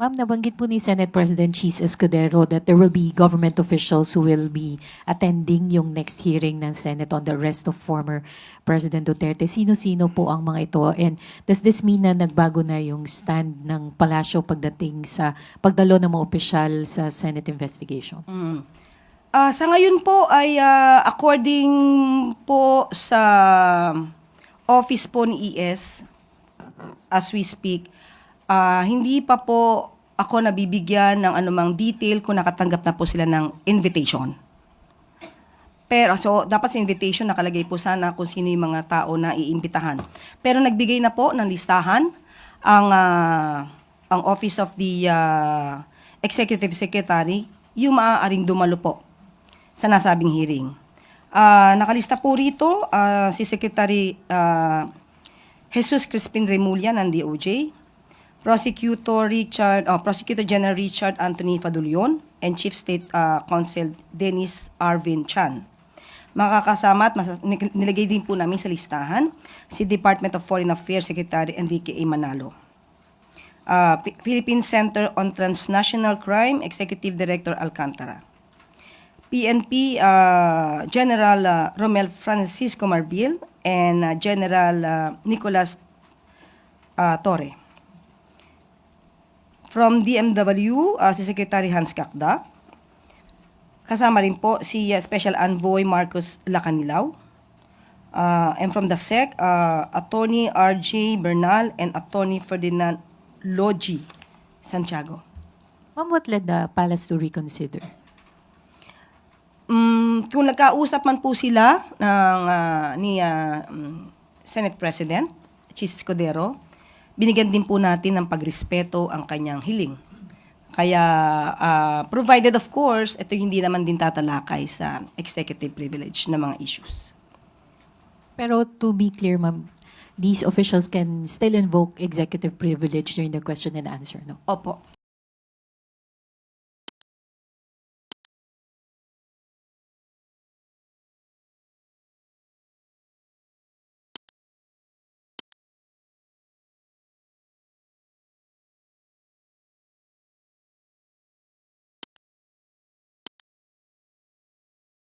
Ma'am, nabanggit po ni Senate President Cheese Escudero that there will be government officials who will be attending yung next hearing ng Senate on the arrest of former President Duterte. Sino-sino po ang mga ito? And does this mean na nagbago na yung stand ng palasyo pagdating sa pagdalo ng mga opisyal sa Senate investigation? Ah, sa ngayon po ay ah, according po sa office po ni ES as we speak, ah, hindi pa po ako nabibigyan ng anumang detail kung nakatanggap na po sila ng invitation. Pero so dapat sa invitation nakalagay po sana kung sino yung mga tao na iimbitahan. Pero nagbigay na po ng listahan ang ah, ang Office of the ah, Executive Secretary yung maaaring dumalo po sa nasabing hearing. Ah, nakalista po rito ah, si Secretary ah, Jesus Crispin Remulla ng DOJ, Prosecutor Richard, oh, Prosecutor General Richard Anthony Fadulion, and Chief State ah, Counsel Dennis Arvin Chan. Makakasama at masas- nilagay din po namin sa listahan si Department of Foreign Affairs Secretary Enrique A. Manalo. Ah, P- Philippine Center on Transnational Crime Executive Director Alcantara. PNP uh, General uh, Romel Francisco Marbil and uh, General uh, Nicolas uh, Torre. From DMW, uh, si Secretary Hans Kakda. Kasama rin po si uh, Special Envoy Marcos Lacanilaw. Uh, and from the SEC, uh, Attorney RJ Bernal and Attorney Ferdinand Logi Santiago. Ma'am, what led the palace to reconsider? Mm, kung nagkausap man po sila ng ah, ni ah, mm, Senate President Chis Escudero, binigyan din po natin ng pagrespeto ang kanyang hiling. Kaya ah, provided of course, ito hindi naman din tatalakay sa executive privilege na mga issues. Pero to be clear, ma'am, these officials can still invoke executive privilege during the question and answer, no? Opo.